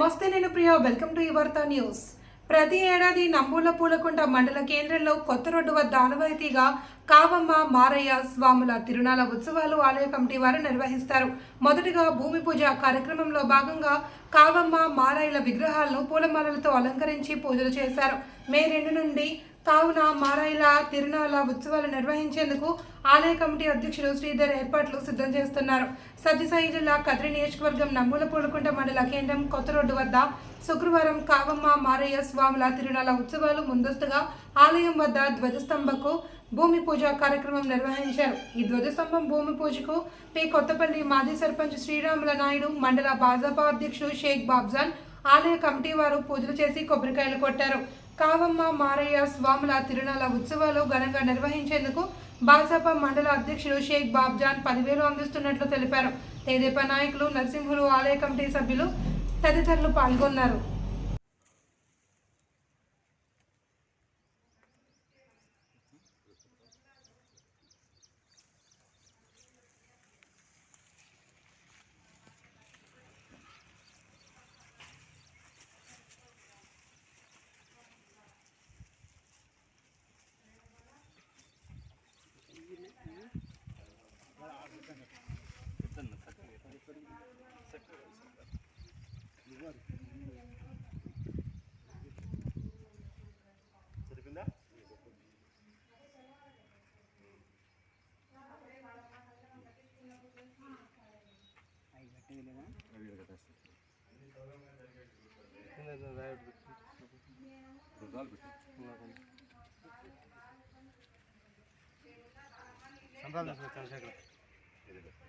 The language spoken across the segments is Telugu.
నమస్తే నేను ప్రియా. వెల్కమ్ టు యువర్త న్యూస్. ప్రతి ఏడాది నంబూల పూలకుంట మండల కేంద్రంలో కొత్త రోడ్డు వద్ద ఆనవాయితీగా కావమ్మ మారయ్య స్వాముల తిరునాళ ఉత్సవాలు ఆలయ కమిటీ వారు నిర్వహిస్తారు. మొదటిగా భూమి పూజ కార్యక్రమంలో భాగంగా కావమ్మ మారయ్యల విగ్రహాలను పూలమాలలతో అలంకరించి పూజలు చేశారు. మే రెండు నుండి కావున మారాయిల తిరునాళ్ళ ఉత్సవాలు నిర్వహించేందుకు ఆలయ కమిటీ అధ్యక్షుడు శ్రీధర్ ఏర్పాట్లు సిద్ధం చేస్తున్నారు. సత్యసాయి జిల్లా కద్రి నియోజకవర్గం నమ్ముల పూలకుంట మండల కేంద్రం కొత్త రోడ్డు వద్ద శుక్రవారం కావమ్మ మారయ్య స్వాముల తిరునాళ ఉత్సవాలు ముందస్తుగా ఆలయం వద్ద ధ్వజస్తంభకు భూమి పూజ కార్యక్రమం నిర్వహించారు. ఈ ధ్వజస్తంభం భూమి పూజకు పి. కొత్తపల్లి మాజీ సర్పంచ్ శ్రీరాముల నాయుడు మండల భాజపా అధ్యక్షుడు షేక్ బాబ్జాన్ ఆలయ కమిటీ వారు పూజలు చేసి కొబ్బరికాయలు కొట్టారు. కావమ్మ మారయ్య స్వాముల తిరుణాల ఉత్సవాలు ఘనంగా నిర్వహించేందుకు భాజపా మండల అధ్యక్షుడు షేక్ బాబ్జాన్ పదివేలు అందిస్తున్నట్లు తెలిపారు. తెదేపా నాయకులు నరసింహులు ఆలయ కమిటీ సభ్యులు తదితరులు పాల్గొన్నారు. Chandrasekhar దిగ్గొట్టు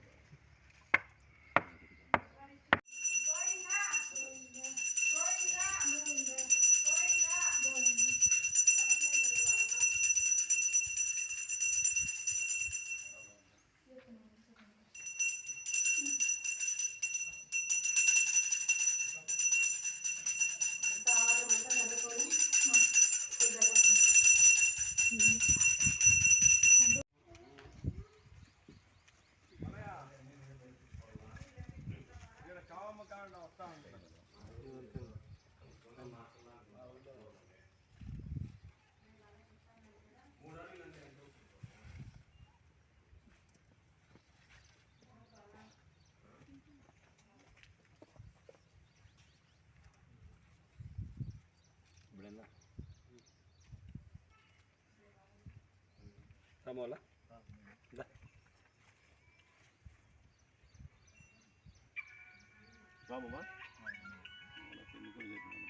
problema. Vamos lá? Dá. Vamos lá? Vamos lá.